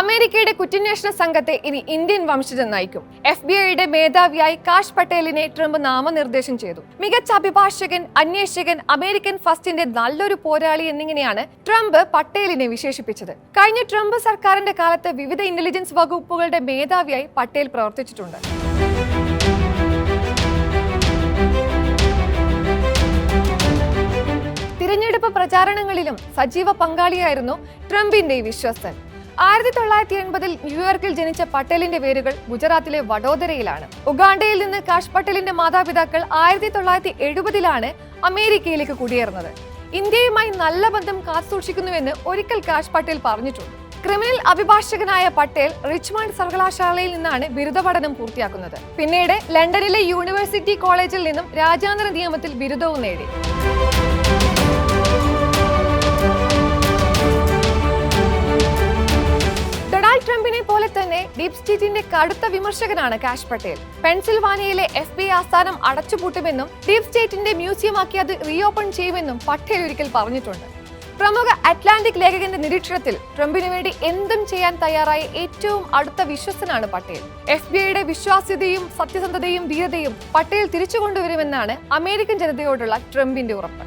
അമേരിക്കയുടെ കുറ്റാന്വേഷണ സംഘത്തെ ഇനി ഇന്ത്യൻ വംശജൻ നയിക്കും. എഫ് ബി ഐയുടെ മേധാവിയായി കാഷ് പട്ടേലിനെ ട്രംപ് നാമനിർദ്ദേശം ചെയ്തു. മികച്ച അഭിഭാഷകൻ അന്വേഷകൻ അമേരിക്കൻ ഫസ്റ്റിന്റെ നല്ലൊരു പോരാളി എന്നിങ്ങനെയാണ് ട്രംപ് പട്ടേലിനെ വിശേഷിപ്പിച്ചത്. കഴിഞ്ഞ ട്രംപ് സർക്കാരിന്റെ കാലത്ത് വിവിധ ഇന്റലിജൻസ് വകുപ്പുകളുടെ മേധാവിയായി പട്ടേൽ പ്രവർത്തിച്ചിട്ടുണ്ട്. തിരഞ്ഞെടുപ്പ് പ്രചാരണങ്ങളിലും സജീവ പങ്കാളിയായിരുന്നു ട്രംപിന്റെ വിശ്വസ്തൻ ആയിരത്തി തൊള്ളായിരത്തി എൺപതിൽ ന്യൂയോർക്കിൽ ജനിച്ച പട്ടേലിന്റെ വേരുകൾ ഗുജറാത്തിലെ വഡോദരയിലാണ്. ഉഗാണ്ടയിൽ നിന്ന് കാഷ് പട്ടേലിന്റെ മാതാപിതാക്കൾ ആയിരത്തി തൊള്ളായിരത്തി എഴുപതിലാണ് അമേരിക്കയിലേക്ക് കുടിയേറുന്നത്. ഇന്ത്യയുമായി നല്ല ബന്ധം കാത്തുസൂക്ഷിക്കുന്നുവെന്ന് ഒരിക്കൽ കാഷ് പട്ടേൽ പറഞ്ഞിട്ടുണ്ട്. ക്രിമിനൽ അഭിഭാഷകനായ പട്ടേൽ റിച്ച്മണ്ട് സർവകലാശാലയിൽ നിന്നാണ് ബിരുദ പഠനം പൂർത്തിയാക്കുന്നത്. പിന്നീട് ലണ്ടനിലെ യൂണിവേഴ്സിറ്റി കോളേജിൽ നിന്നും രാജ്യാന്തര നിയമത്തിൽ ബിരുദവും നേടി. തന്നെ ഡീപ് സ്റ്റേറ്റിന്റെ കടുത്ത വിമർശകനാണ് കാഷ് പട്ടേൽ. പെൻസിൽവാനിയയിലെ എഫ് ബി ആസ്ഥാനം അടച്ചുപൂട്ടുമെന്നും ഡീപ് സ്റ്റേറ്റിന്റെ മ്യൂസിയമാക്കി അത് റീഓപ്പൺ ചെയ്യുമെന്നും പട്ടേൽ ഒരിക്കൽ പറഞ്ഞിട്ടുണ്ട്. പ്രമുഖ അറ്റ്ലാന്റിക് ലേഖകന്റെ നിരീക്ഷണത്തിൽ ട്രംപിന് വേണ്ടി എന്തും ചെയ്യാൻ തയ്യാറായ ഏറ്റവും അടുത്ത വിശ്വസ്തനാണ് പട്ടേൽ. എഫ് ബി ഐയുടെ വിശ്വാസ്യതയും സത്യസന്ധതയും ധീരതയും പട്ടേൽ തിരിച്ചു കൊണ്ടുവരുമെന്നാണ് അമേരിക്കൻ ജനതയോടുള്ള ട്രംപിന്റെ ഉറപ്പ്.